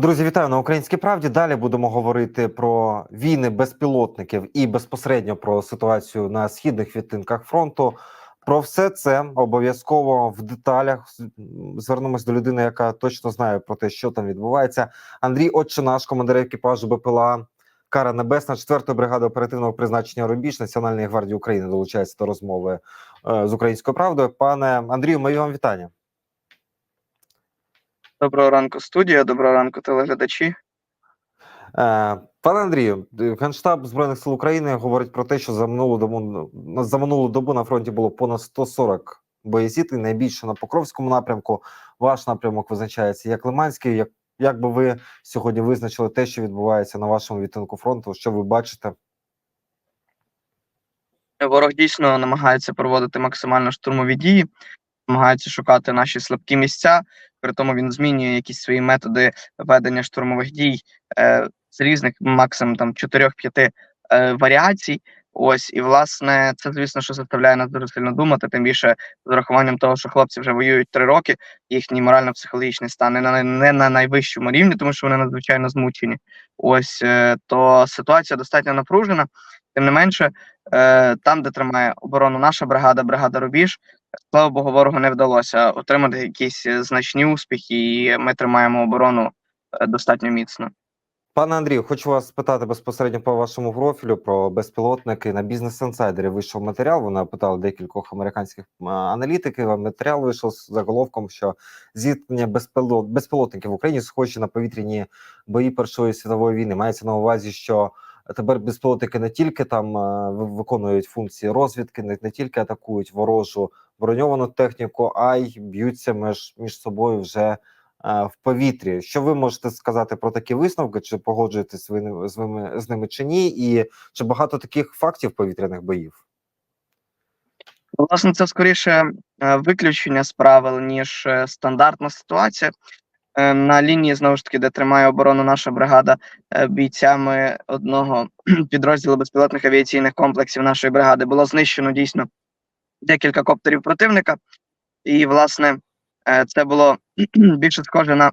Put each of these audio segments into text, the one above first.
Друзі, вітаю на українській правді. Далі будемо говорити про війни безпілотників і безпосередньо про ситуацію на східних відтинках фронту. Про все це обов'язково в деталях звернемось до людини, яка точно знає про те, що там відбувається. Андрій Отче наш командир екіпажу БПЛА Кара Небесна, 4-ї бригади оперативного призначення Рубіж Національної гвардії України долучається до розмови е, з українською правдою. Пане Андрію, мої вам вітання. Доброго ранку, студія. Доброго ранку, телеглядачі. Е, Пане Андрію, Генштаб Збройних сил України говорить про те, що за минулу добу за минулу добу на фронті було понад 140 боєзітень, найбільше на Покровському напрямку. Ваш напрямок визначається як Лиманський. Як як би ви сьогодні визначили те, що відбувається на вашому відтинку фронту? Що ви бачите? Ворог дійсно намагається проводити максимально штурмові дії, намагається шукати наші слабкі місця. При тому він змінює якісь свої методи ведення штурмових дій е, з різних максимум там 4-5 е, варіацій. Ось і власне це, звісно, що заставляє нас дуже сильно думати. Тим більше з урахуванням того, що хлопці вже воюють три роки, їхній морально-психологічний стан не на не на найвищому рівні, тому що вони надзвичайно змучені. Ось е, то ситуація достатньо напружена. Тим не менше, е, там, де тримає оборону наша бригада, бригада Рубіж, слава Богу, ворогу не вдалося отримати якісь значні успіхи, і ми тримаємо оборону е, достатньо міцно. Пане Андрію, хочу вас спитати безпосередньо по вашому профілю про безпілотники на бізнес інсайдері. Вийшов матеріал. Вони опитали декількох американських аналітиків. а Матеріал вийшов з заголовком, що зіткнення безпілот... безпілотників в Україні схожі на повітряні бої Першої світової війни. Мається на увазі, що тепер безпілотники не тільки там виконують функції розвідки, не, не тільки атакують ворожу броньовану техніку, а й б'ються між, між собою вже в повітрі. Що ви можете сказати про такі висновки? Чи погоджуєтесь ви з ними з ними чи ні? І чи багато таких фактів повітряних боїв? Власне, це скоріше виключення з правил, ніж стандартна ситуація. На лінії знову ж таки, де тримає оборону наша бригада бійцями одного підрозділу безпілотних авіаційних комплексів нашої бригади було знищено дійсно декілька коптерів противника, і власне це було більше схоже на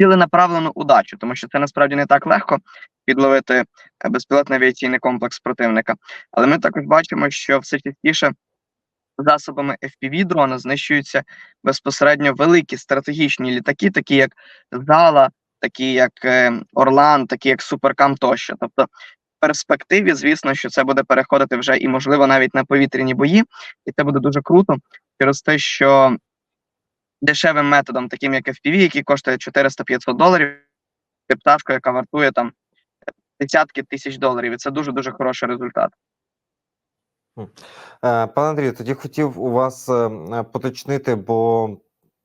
ціленаправлену удачу, тому що це насправді не так легко підловити безпілотний авіаційний комплекс противника. Але ми також бачимо, що все частіше засобами fpv дрона знищуються безпосередньо великі стратегічні літаки, такі як Зала, такі як Орлан, такі як Суперкам тощо. Тобто, в перспективі, звісно, що це буде переходити вже і, можливо, навіть на повітряні бої, і це буде дуже круто через те, що дешевим методом, таким як FPV, який коштує 400-500 доларів, пташка, яка вартує там десятки тисяч доларів, і це дуже дуже хороший результат. Пане Андрію, тоді хотів у вас е, поточнити, бо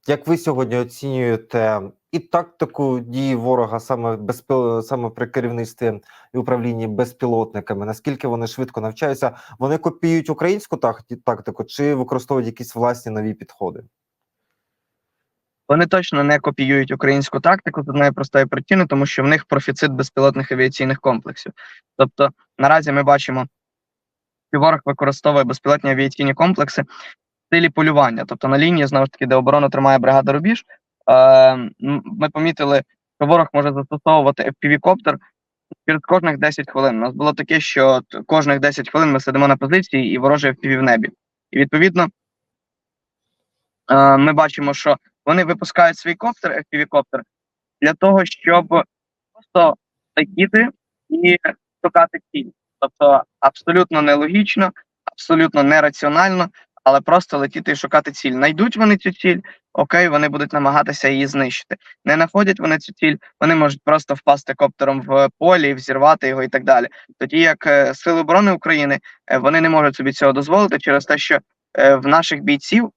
як ви сьогодні оцінюєте і тактику дії ворога саме безпіл... саме при керівництві і управлінні безпілотниками? Наскільки вони швидко навчаються? Вони копіюють українську тактику чи використовують якісь власні нові підходи? Вони точно не копіюють українську тактику з одної простої причини, тому що в них профіцит безпілотних авіаційних комплексів. Тобто, наразі ми бачимо, що ворог використовує безпілотні авіаційні комплекси в стилі полювання. Тобто на лінії, знову ж таки, де оборону тримає бригада Рубіж, е, ми помітили, що ворог може застосовувати FPV-коптер через кожних 10 хвилин. У нас було таке, що кожних 10 хвилин ми сидимо на позиції і ворожий FPV в небі. І відповідно е, ми бачимо, що вони випускають свій коптер, FPV-коптер, для того, щоб просто летіти і шукати ціль. Тобто абсолютно нелогічно, абсолютно нераціонально, але просто летіти і шукати ціль. Найдуть вони цю ціль, окей, вони будуть намагатися її знищити. Не знаходять вони цю ціль, вони можуть просто впасти коптером в полі, взірвати його і так далі. Тоді як е, Сили оборони України вони не можуть собі цього дозволити через те, що е, в наших бійців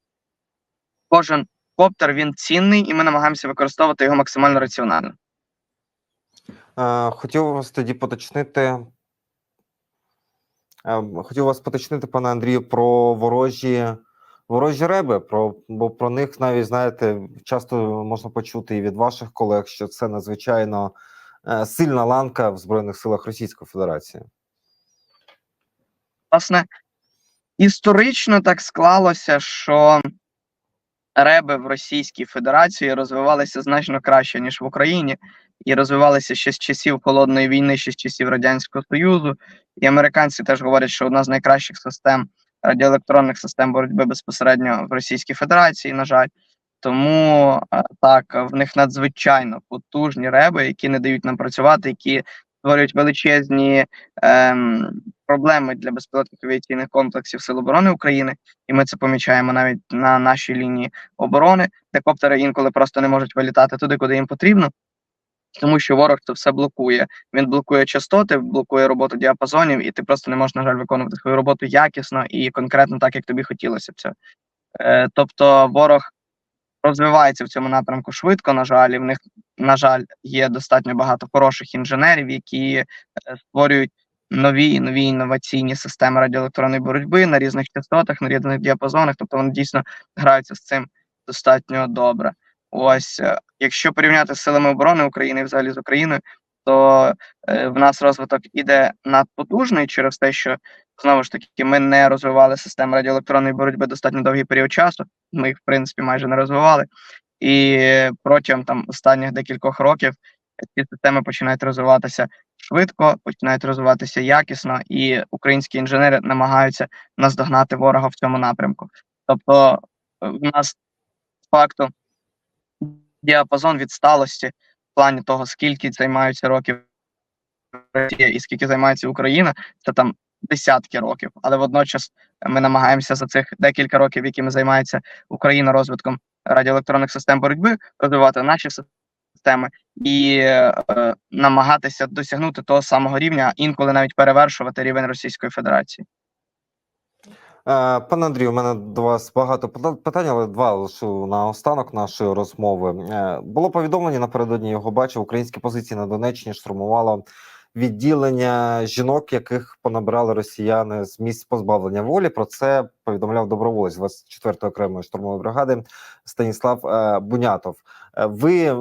кожен коптер він цінний, і ми намагаємося використовувати його максимально раціонально. Хотів вас тоді поточнити. Хотів вас поточнити, пане Андрію, про ворожі ворожі реби. Про бо про них навіть знаєте, часто можна почути і від ваших колег, що це надзвичайно е, сильна ланка в Збройних силах Російської Федерації. Власне, історично так склалося, що реби в Російській Федерації розвивалися значно краще, ніж в Україні, і розвивалися ще з часів холодної війни, ще з часів Радянського Союзу. І американці теж говорять, що одна з найкращих систем радіоелектронних систем боротьби безпосередньо в Російській Федерації, на жаль. Тому е, так, в них надзвичайно потужні реби, які не дають нам працювати, які створюють величезні ем, проблеми для безпілотних авіаційних комплексів Сил оборони України, і ми це помічаємо навіть на нашій лінії оборони, де коптери інколи просто не можуть вилітати туди, куди їм потрібно. Тому що ворог це все блокує. Він блокує частоти, блокує роботу діапазонів, і ти просто не можеш, на жаль, виконувати свою роботу якісно і конкретно так, як тобі хотілося б це. Е, тобто ворог розвивається в цьому напрямку швидко. На жаль, і в них, на жаль, є достатньо багато хороших інженерів, які е, створюють нові нові інноваційні системи радіоелектронної боротьби на різних частотах, на різних діапазонах. Тобто вони дійсно граються з цим достатньо добре. Ось, е, якщо порівняти з силами оборони України і взагалі з Україною, то е, в нас розвиток іде надпотужний через те, що знову ж таки ми не розвивали систему радіоелектронної боротьби достатньо довгий період часу. Ми їх, в принципі, майже не розвивали. І протягом там останніх декількох років ці системи починають розвиватися швидко, починають розвиватися якісно, і українські інженери намагаються наздогнати ворога в цьому напрямку. Тобто, е, в нас факту діапазон відсталості в плані того, скільки займаються років Росія і скільки займається Україна, це там десятки років. Але водночас ми намагаємося за цих декілька років, якими займається Україна розвитком радіоелектронних систем боротьби, розвивати наші системи і е, намагатися досягнути того самого рівня, інколи навіть перевершувати рівень Російської Федерації. Е, Пане Андрію, у мене до вас багато пита- питань, але два лишу на останок нашої розмови. Е, Було повідомлення напередодні його бачив. Українські позиції на Донеччині штурмувало відділення жінок, яких понабирали росіяни з місць позбавлення волі. Про це повідомляв доброволець 24-ї окремої штурмової бригади Станіслав е, Бунятов. Ви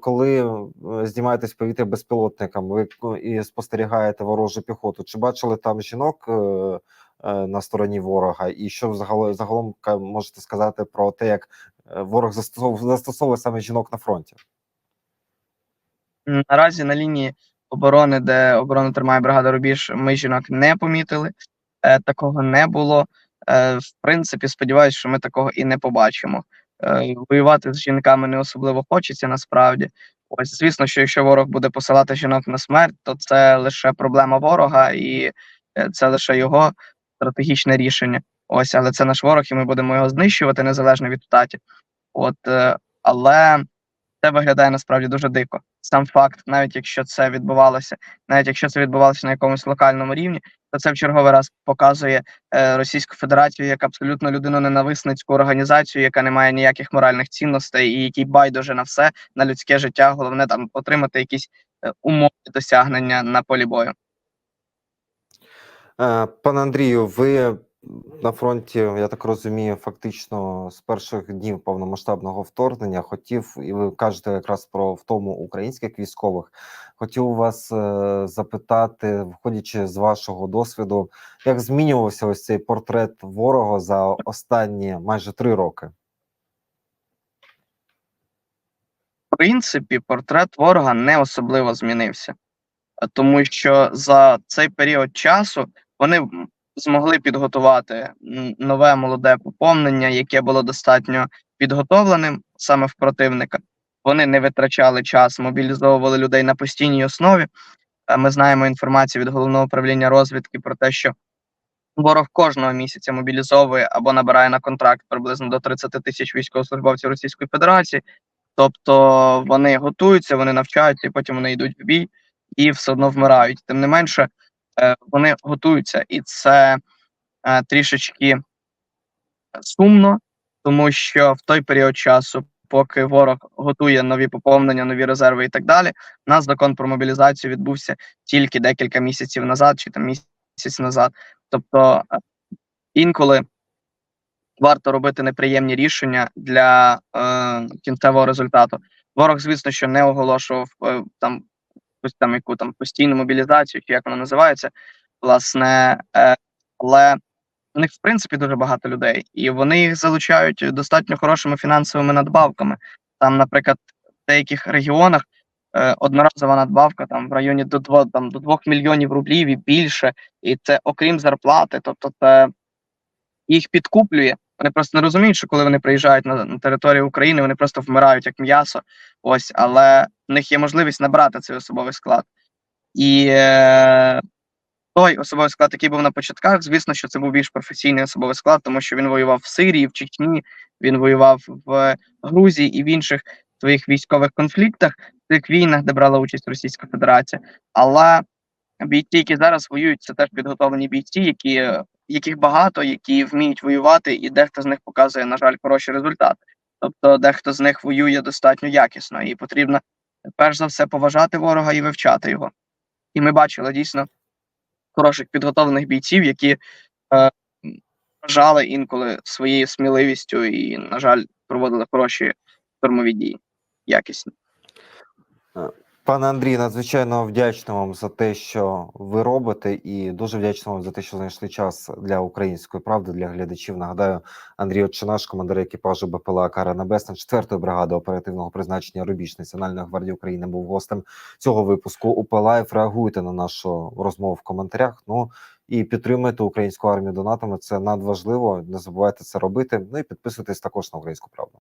коли знімаєтесь повітря безпілотником, ви і спостерігаєте ворожу піхоту. Чи бачили там жінок? Е, на стороні ворога, і що загалом загалом можете сказати про те, як е, ворог застосовує, застосовує саме жінок на фронті? Наразі на лінії оборони, де оборону тримає бригада Рубіж, ми жінок не помітили. Е, такого не було. В принципі, сподіваюся, що ми такого і не побачимо. Воювати з жінками не особливо хочеться насправді. Ось, звісно, що якщо ворог буде посилати жінок на смерть, то це лише проблема ворога, і це лише його стратегічне рішення. Ось, але це наш ворог, і ми будемо його знищувати незалежно від статі. От, е, але це виглядає насправді дуже дико. Сам факт, навіть якщо це відбувалося, навіть якщо це відбувалося на якомусь локальному рівні, то це в черговий раз показує е, Російську Федерацію як абсолютно людиноненависницьку організацію, яка не має ніяких моральних цінностей і який байдуже на все на людське життя. Головне там отримати якісь е, умови досягнення на полі бою. Е, Пане Андрію, ви на фронті, я так розумію, фактично з перших днів повномасштабного вторгнення хотів, і ви кажете якраз про втому українських військових. Хотів вас е, запитати, виходячи з вашого досвіду, як змінювався ось цей портрет ворога за останні майже три роки? В принципі, портрет ворога не особливо змінився, тому що за цей період часу вони змогли підготувати нове молоде поповнення, яке було достатньо підготовленим саме в противника. Вони не витрачали час, мобілізовували людей на постійній основі. Ми знаємо інформацію від головного управління розвідки про те, що ворог кожного місяця мобілізовує або набирає на контракт приблизно до 30 тисяч військовослужбовців Російської Федерації. Тобто вони готуються, вони навчаються, і потім вони йдуть в бій і все одно вмирають. Тим не менше, вони готуються, і це е, трішечки сумно, тому що в той період часу, поки ворог готує нові поповнення, нові резерви і так далі, у нас закон про мобілізацію відбувся тільки декілька місяців назад, чи там місяць назад. Тобто е, інколи варто робити неприємні рішення для е, кінцевого результату. Ворог, звісно, що не оголошував е, там якусь там яку там постійну мобілізацію, чи як вона називається, власне, е, але у них в принципі дуже багато людей, і вони їх залучають достатньо хорошими фінансовими надбавками. Там, наприклад, в деяких регіонах е, одноразова надбавка там в районі до 2, там, до 2 мільйонів рублів і більше, і це окрім зарплати, тобто це їх підкуплює. Вони просто не розуміють, що коли вони приїжджають на, на територію України, вони просто вмирають як м'ясо. Ось, але в них є можливість набрати цей особовий склад. І е, той особовий склад, який був на початках, звісно, що це був більш професійний особовий склад, тому що він воював в Сирії, в Чечні, він воював в Грузії і в інших своїх військових конфліктах, в тих війнах, де брала участь Російська Федерація. Але бійці, які зараз воюють, це теж підготовлені бійці, які, яких багато, які вміють воювати, і дехто з них показує, на жаль, хороші результати. Тобто, дехто з них воює достатньо якісно, і потрібно перш за все поважати ворога і вивчати його. І ми бачили дійсно хороших підготовлених бійців, які е, вражали інколи своєю сміливістю і, на жаль, проводили хороші штурмові дії, якісні. Пане Андрій, надзвичайно вдячний вам за те, що ви робите, і дуже вдячний вам за те, що знайшли час для української правди для глядачів. Нагадаю, Андрій Отчинаш, командир екіпажу БПЛА Кара Небесна, 4-ї бригади оперативного призначення Рубіж Національної гвардії України, був гостем цього випуску. УП. Реагуйте на нашу розмову в коментарях. Ну і підтримуйте українську армію донатами. Це надважливо. Не забувайте це робити. Ну і підписуйтесь також на українську правду.